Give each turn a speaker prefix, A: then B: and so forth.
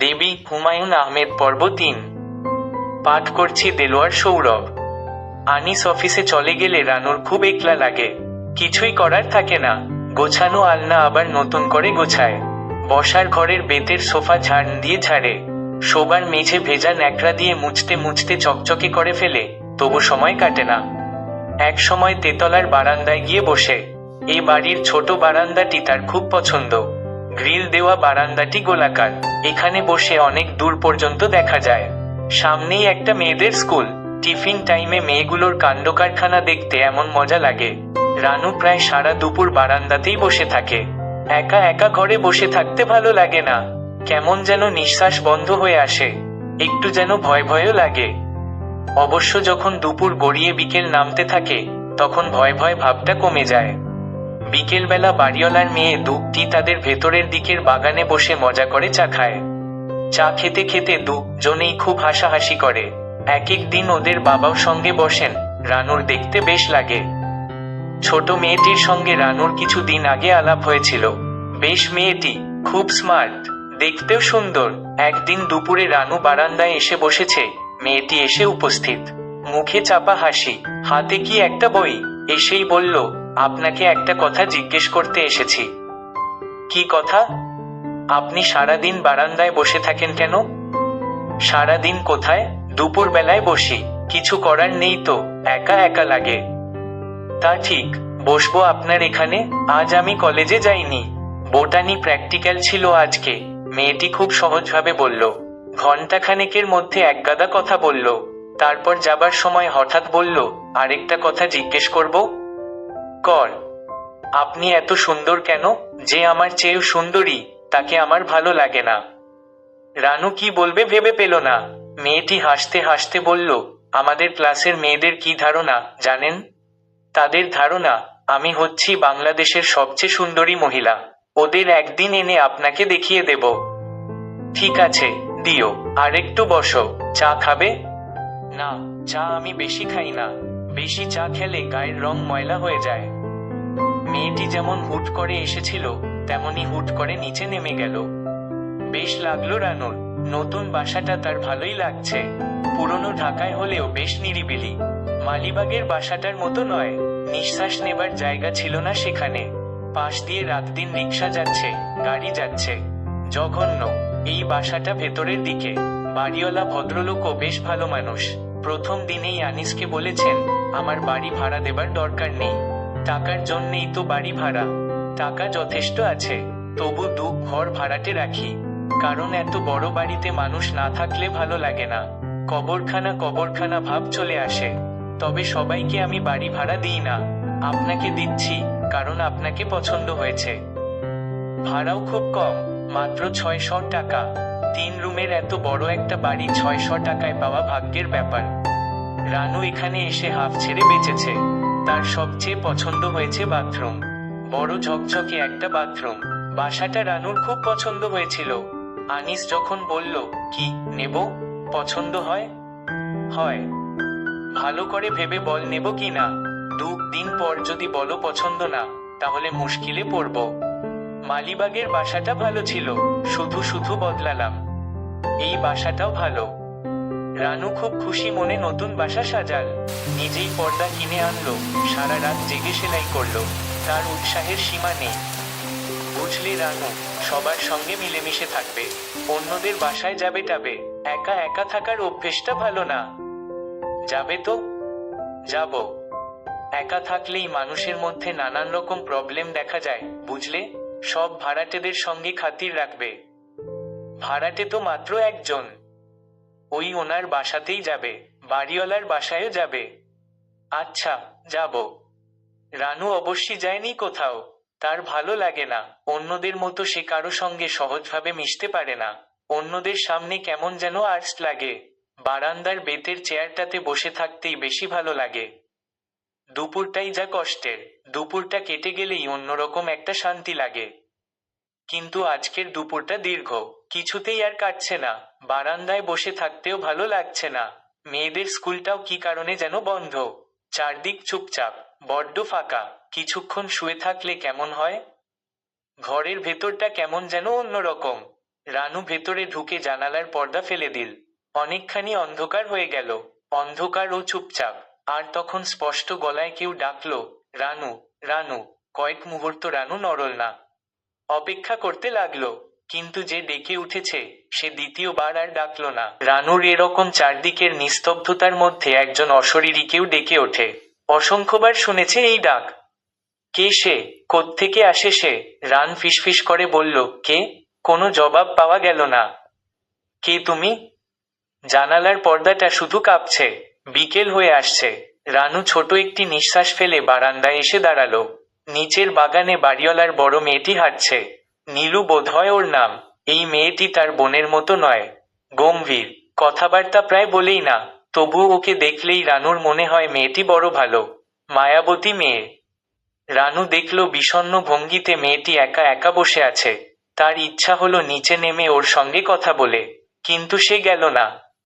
A: দেবী হুমায়ুন আহমেদ পর্ব তিন। পাঠ করছি দেলোয়ার সৌরভ। আনিস অফিসে চলে গেলে রানুর খুব একলা লাগে। কিছুই করার থাকে না। গোছানো আলনা আবার নতুন করে গোছায়। বসার ঘরের বেতের সোফা ঝাড় দিয়ে ঝাড়ে। শোবার মেঝে ভেজা ন্যাকড়া দিয়ে মুছতে মুছতে চকচকে করে ফেলে, তবু সময় কাটে না। এক সময় তেতলার বারান্দায় গিয়ে বসে। এই বাড়ির ছোট বারান্দাটি তার খুব পছন্দ। গ্রিল দেওয়া বারান্দাটি গোলাকার। এখানে বসে অনেক দূর পর্যন্ত দেখা যায়। সামনেই একটা মেয়েদের স্কুল। টিফিন টাইমে মেয়েগুলোর কাণ্ড কারখানা দেখতে এমন মজা লাগে। রানু প্রায় সারা দুপুর বারান্দাতেই বসে থাকে। একা একা ঘরে বসে থাকতে ভালো লাগে না। কেমন যেন নিঃশ্বাস বন্ধ হয়ে আসে। একটু যেন ভয় ভয়ও লাগে। অবশ্য যখন দুপুর গড়িয়ে বিকেল নামতে থাকে, তখন ভয় ভয় ভাবটা কমে যায়। বিকেলবেলা বাড়িওয়ালার মেয়ে দুপটি তাদের ভেতরের দিকের বাগানে বসে মজা করে চা খায়। চা খেতে খেতে দুজনেই খুব হাসাহাসি করে। এক এক দিন ওদের বাবাও সঙ্গে বসেন, রানুর দেখতে বেশ লাগে। ছোট মেয়েটির সঙ্গে রানুর কিছু দিন আগে আলাপ হয়েছিল। বেশ মেয়েটি, খুব স্মার্ট দেখতেও সুন্দর। একদিন দুপুরে রানু বারান্দায় এসে বসেছে, মেয়েটি এসে উপস্থিত। মুখে চাপা হাসি, হাতে কি একটা বই? এসেই বলল আপনাকে একটা কথা জিজ্ঞেস করতে এসেছি। কি কথা? আপনি সারাদিন বারান্দায় বসে থাকেন কেন? সারাদিন কোথায়? দুপুর বেলায় বসি, কিছু করার নেই তো, একা একা লাগে। তা ঠিক, বসবো আপনার এখানে, আজ আমি কলেজে যাইনি। বোটানি প্র্যাকটিক্যাল ছিল আজকে, মেয়েটি খুব সহজভাবে বলল। ঘন্টাখানেকের মধ্যে একগাদা কথা বলল, তারপর যাবার সময় হঠাৎ বলল, আরেকটা কথা জিজ্ঞেস করব? কর। আপনি এত সুন্দর কেন? যে আমার চেয়েও সুন্দরী, তাকে আমার ভালো লাগে না। রানু কি বলবে ভেবে পেল না। মেয়েটি হাসতে হাসতে বলল, আমাদের ক্লাসের মেয়েদের কি ধারণা, জানেন? তাদের ধারণা, আমি হচ্ছি বাংলাদেশের সবচেয়ে সুন্দরী মহিলা। ওদের একদিন এনে আপনাকে দেখিয়ে দেব। ঠিক আছে, দিও। আর একটু বসো। চা খাবে? না, চা আমি বেশি খাই না। বেশি চা খেলে গায়ের রং ময়লা হয়ে যায়। মেয়েটি যেমন হুট করে এসেছিল, তেমনি হুট করে নিচে নেমে গেল। বেশ লাগল রানুর, নতুন বাসাটা তার ভালোই লাগছে। পুরনো ঢাকায় হলেও বেশ নিরিবিলি। মালিবাগের বাসাটার মতো নয়, নিঃশ্বাস নেবার জায়গা ছিল না সেখানে। পাশ দিয়ে রাত দিন রিক্সা যাচ্ছে, গাড়ি যাচ্ছে। জঘন্য, এই বাসাটা ভেতরের দিকে। বাড়িওয়ালা ভদ্রলোকও বেশ ভালো মানুষ। প্রথম দিনেই আনিসকে বলেছেন, আমার বাড়ি ভাড়া দেবার দরকার নেই। টাকার জন্যেই তো বাড়ি ভাড়া। টাকা যথেষ্ট আছে, তবু দু ঘর ভাড়াটে রাখি। কারণ এত বড় বাড়িতে মানুষ না থাকলে ভালো লাগে না। কবরখানা কবরখানা ভাব চলে আসে। তবে সবাইকে আমি বাড়ি ভাড়া দিই না। আপনাকে দিচ্ছি, কারণ আপনাকে পছন্দ হয়েছে। ভাড়াও খুব কম, মাত্র ছয়শো টাকা। তিন রুমের এত বড় একটা বাড়ি ছয়শো টাকায় পাওয়া ভাগ্যের ব্যাপার। রানু এখানে এসে হাফ ছেড়ে বেঁচেছে। তার সবচেয়ে পছন্দ হয়েছে বাথরুম। বড় ঝকঝকে একটা বাথরুম। বাসাটা রানুর খুব পছন্দ হয়েছিল। আনিস যখন বলল, কি, নেব? পছন্দ হয়? হয়। ভালো করে ভেবে বল নেব কি না? দু দিন পর যদি বলো পছন্দ না, তাহলে মুশকিলে পড়ব। মালিবাগের বাসাটা ভালো ছিল। শুধু শুধু বদলালাম। এই বাসাটাও ভালো। রানু খুব খুশি মনে নতুন বাসা সাজাল। নিজেই পর্দা কিনে আনলো। সারা রাত জেগে সেলাই করল। তার উৎসাহের সীমা নেই। বুঝলে রানু, সবার সঙ্গে মিলেমিশে থাকবে। অন্যদের বাসায় যাবে টাবে। একা একা থাকার অভ্যেসটা ভালো না। যাবে তো? যাব। একা থাকলেই মানুষের মধ্যে নানান রকম প্রবলেম দেখা যায়, বুঝলে? সব ভাড়াটেদের সঙ্গে খাতির রাখবে। ভাড়াটে তো মাত্র একজন। ওই ওনার বাসাতেই যাবে, বাড়িওয়ালার বাসায়ও যাবে। আচ্ছা যাব। রানু অবশ্যই যায়নি কোথাও। তার ভালো লাগে না। অন্যদের মতো সে কারও সঙ্গে সহজভাবে মিশতে পারে না। অন্যদের সামনে কেমন যেন আর্টস লাগে। বারান্দার বেতের চেয়ারটাতে বসে থাকতেই বেশি ভালো লাগে। দুপুরটাই যা কষ্টের, দুপুরটা কেটে গেলেই অন্যরকম একটা শান্তি লাগে। কিন্তু আজকের দুপুরটা দীর্ঘ, কিছুতেই আর কাটছে না, বারান্দায় বসে থাকতেও ভালো লাগছে না। মেয়েদের স্কুলটাও কি কারণে যেন বন্ধ? চারদিক চুপচাপ, বড্ড ফাঁকা, কিছুক্ষণ শুয়ে থাকলে কেমন হয়? ঘরের ভেতরটা কেমন যেন অন্যরকম। রানু ভেতরে ঢুকে জানালার পর্দা ফেলে দিল। অনেকখানি অন্ধকার হয়ে গেল, অন্ধকার ও চুপচাপ। আর তখন স্পষ্ট গলায় কেউ ডাকলো, রানু রানু, কয়েক মুহূর্ত রানু নড়ল না। অপেক্ষা করতে লাগল, কিন্তু যে ডেকে উঠেছে, সে দ্বিতীয়বার আর ডাকলো না। রানুর এরকম চারদিকের নিস্তব্ধতার মধ্যে একজন অশরীরী কেউ ডেকে ওঠে। অসংখ্যবার শুনেছে এই ডাক। কে সে? কোত্থেকে আসে সে? রান ফিসফিস করে বলল, কে? কোনো জবাব পাওয়া গেল না। কে তুমি? জানালার পর্দাটা শুধু কাঁপছে। বিকেল হয়ে আসছে। রানু ছোট একটি নিঃশ্বাস ফেলে বারান্দায় এসে দাঁড়াল। নিচের বাগানে বাড়িওয়ালার বড় মেয়েটি হাঁটছে। নীলু বোধহয় ওর নাম। এই মেয়েটি তার বোনের মতো নয়। গম্ভীর। কথাবার্তা প্রায় বলেই না। তবু ওকে দেখলেই রানুর মনে হয় মেয়েটি বড় ভালো। মায়াবতী মেয়ে। রানু দেখল বিষণ্ণ ভঙ্গিতে মেয়েটি একা একা বসে আছে। তার ইচ্ছা হলো নিচে নেমে ওর সঙ্গে কথা বলে। কিন্তু সে গেল না।